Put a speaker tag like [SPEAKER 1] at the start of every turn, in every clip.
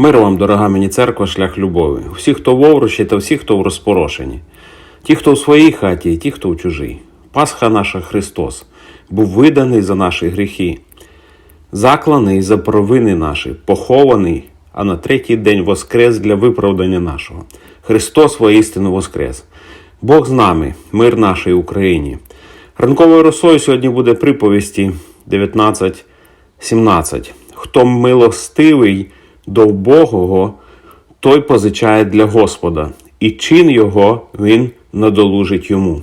[SPEAKER 1] Мир вам, дорога мені церква, шлях любові. Всі, хто в овручі та всі, хто в розпорошенні. Ті, хто в своїй хаті, і ті, хто в чужій. Пасха наша Христос був виданий за наші гріхи, закланий за провини наші, похований, а на третій день воскрес для виправдання нашого. Христос воістину воскрес. Бог з нами, мир нашій Україні. Ранковою росою сьогодні буде приповісті 19.17. Хто милостивий до вбогого, той позичає для Господа, і чин його він надолужить йому.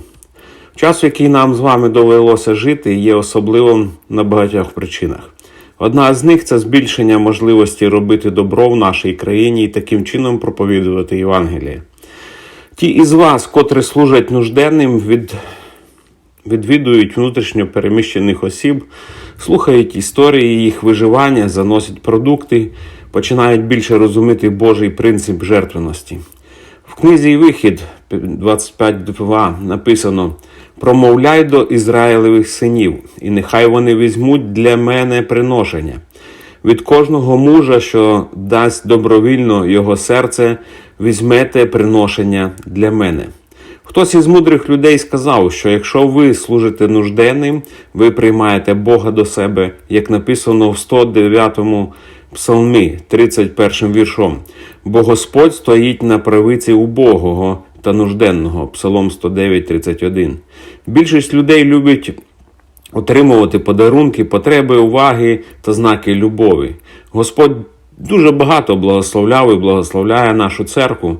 [SPEAKER 1] Час, в який нам з вами довелося жити, є особливим на багатьох причинах. Одна з них це збільшення можливості робити добро в нашій країні і таким чином проповідувати Євангеліє. Ті із вас, котрі служать нужденним, від відвідують внутрішньо переміщених осіб, слухають історії їх виживання, заносять продукти, починають більше розуміти Божий принцип жертвеності. В книзі Вихід 25.2 написано: Промовляй до Ізраїлевих синів, і нехай вони візьмуть для мене приношення. Від кожного мужа, що дасть добровільно його серце, візьмете приношення для мене. Хтось із мудрих людей сказав, що якщо ви служите нужденним, ви приймаєте Бога до себе, як написано в 109 псалмі, 31 віршом. Бо Господь стоїть на правиці убогого та нужденного, Псалом 109, 31. Більшість людей любить отримувати подарунки, потреби, уваги та знаки любові. Господь дуже багато благословляв і благословляє нашу церкву,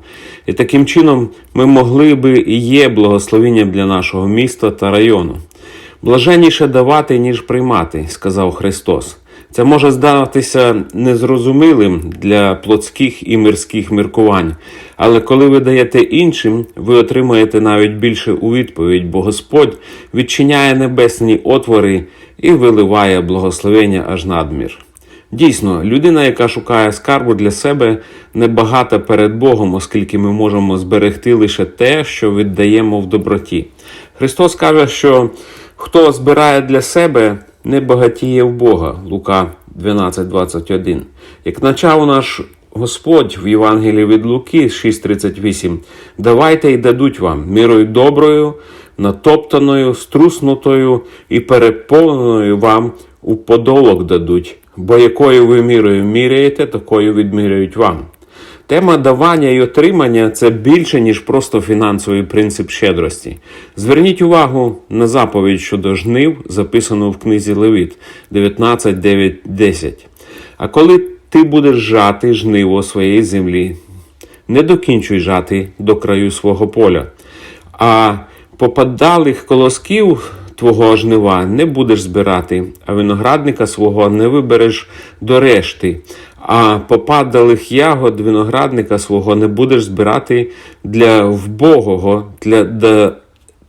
[SPEAKER 1] і таким чином ми могли би і є благословенням для нашого міста та району. Блаженніше давати, ніж приймати, сказав Христос. Це може здатися незрозумілим для плотських і мирських міркувань, але коли ви даєте іншим, ви отримаєте навіть більше у відповідь, бо Господь відчиняє небесні отвори і виливає благословення аж надмір. Дійсно, людина, яка шукає скарбу для себе, небагата перед Богом, оскільки ми можемо зберегти лише те, що віддаємо в доброті. Христос каже, що хто збирає для себе, не багатіє в Бога. Лука 12.21. Як начав наш Господь в Євангелії від Луки 6.38, давайте й дадуть вам мірою доброю, натоптаною, струснутою і переповненою вам у подолок дадуть, бо якою ви мірою міряєте, такою відміряють вам. Тема давання і отримання це більше, ніж просто фінансовий принцип щедрості. Зверніть увагу на заповідь щодо жнив, записану в книзі Левіт 19, 9, 10. А коли ти будеш жати жниво своєї землі, не докінчуй жати до краю свого поля, а попадалих колосків твого жнива не будеш збирати, а виноградника свого не вибереш до решти, а попадалих ягод виноградника свого не будеш збирати для вбогого, для, для,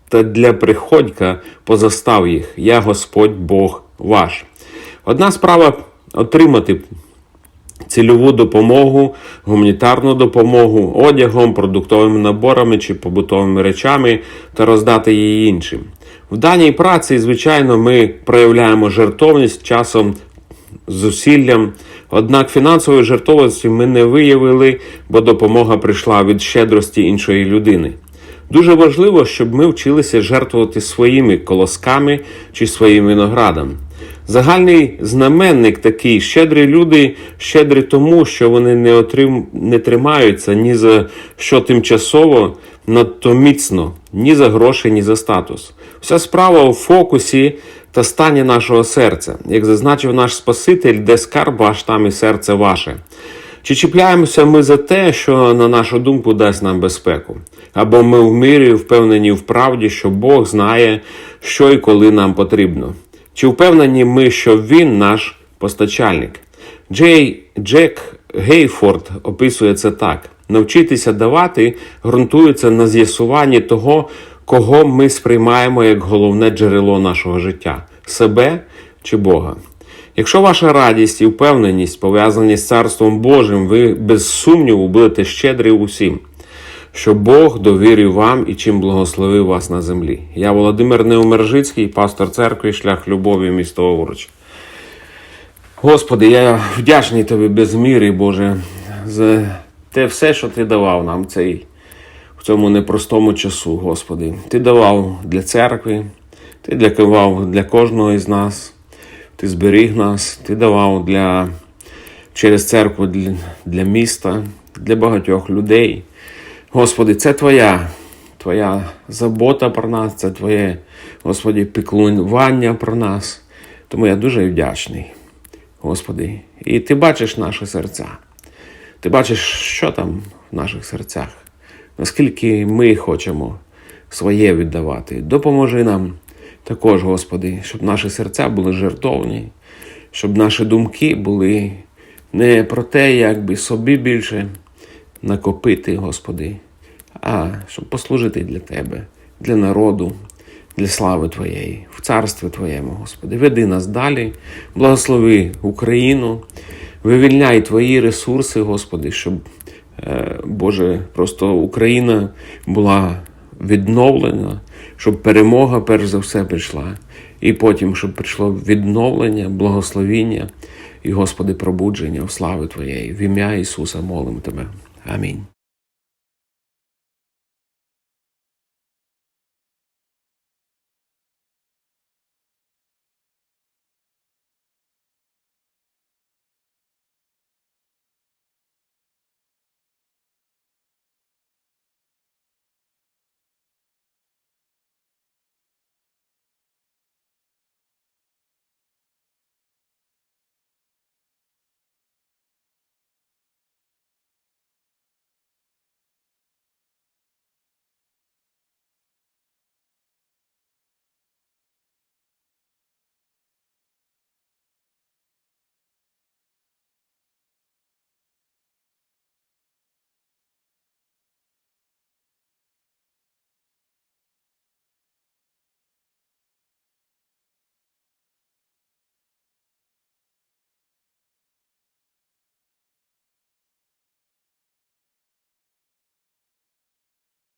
[SPEAKER 1] та для приходька позастав їх. Я Господь Бог ваш. Одна справа отримати цільову допомогу, гуманітарну допомогу, одягом, продуктовими наборами чи побутовими речами та роздати її іншим. В даній праці, звичайно, ми проявляємо жертовність часом, зусиллям. Однак фінансової жертовності ми не виявили, бо допомога прийшла від щедрості іншої людини. Дуже важливо, щоб ми вчилися жертвувати своїми колосками чи своїм виноградом. Загальний знаменник такий: щедрі люди щедрі тому, що вони не, отрим... не тримаються ні за що тимчасово надто міцно, ні за гроші, ні за статус. Вся справа у фокусі та стані нашого серця, як зазначив наш Спаситель, де скарб ваш, там і серце ваше. Чи чіпляємося ми за те, що, на нашу думку, дасть нам безпеку? Або ми в мирі впевнені в правді, що Бог знає, що і коли нам потрібно? Чи впевнені ми, що Він наш постачальник? Джей Джек Гейфорд описує це так: навчитися давати ґрунтується на з'ясуванні того, кого ми сприймаємо як головне джерело нашого життя себе чи Бога. Якщо ваша радість і впевненість пов'язані з Царством Божим, ви без сумніву будете щедрі усім, що Бог довірив вам і чим благословив вас на землі. Я Володимир Неумержицький, пастор церкви, шлях любові, місто Овруч. Господи, я вдячний Тобі без міри, Боже, за те все, що ти давав нам цей, в цьому непростому часу, Господи. Ти давав для церкви, ти давав для кожного із нас, ти зберіг нас, ти давав для, через церкву для, для міста, для багатьох людей. Господи, це Твоя, Твоя забота про нас, це Твоє, Господи, піклування про нас. Тому я дуже вдячний, Господи. І Ти бачиш наші серця. Ти бачиш, що там в наших серцях, наскільки ми хочемо своє віддавати. Допоможи нам також, Господи, щоб наші серця були жертовні, щоб наші думки були не про те, як би собі більше накопити, Господи, а щоб послужити для Тебе, для народу, для слави Твоєї, в царстві Твоєму, Господи. Веди нас далі, благослови Україну, вивільняй Твої ресурси, Господи, щоб, е, Боже, просто Україна була відновлена, щоб перемога перш за все прийшла, і потім, щоб прийшло відновлення, благословіння і, Господи, пробудження в слави Твоєї. В ім'я Ісуса молимо Тебе. Амінь.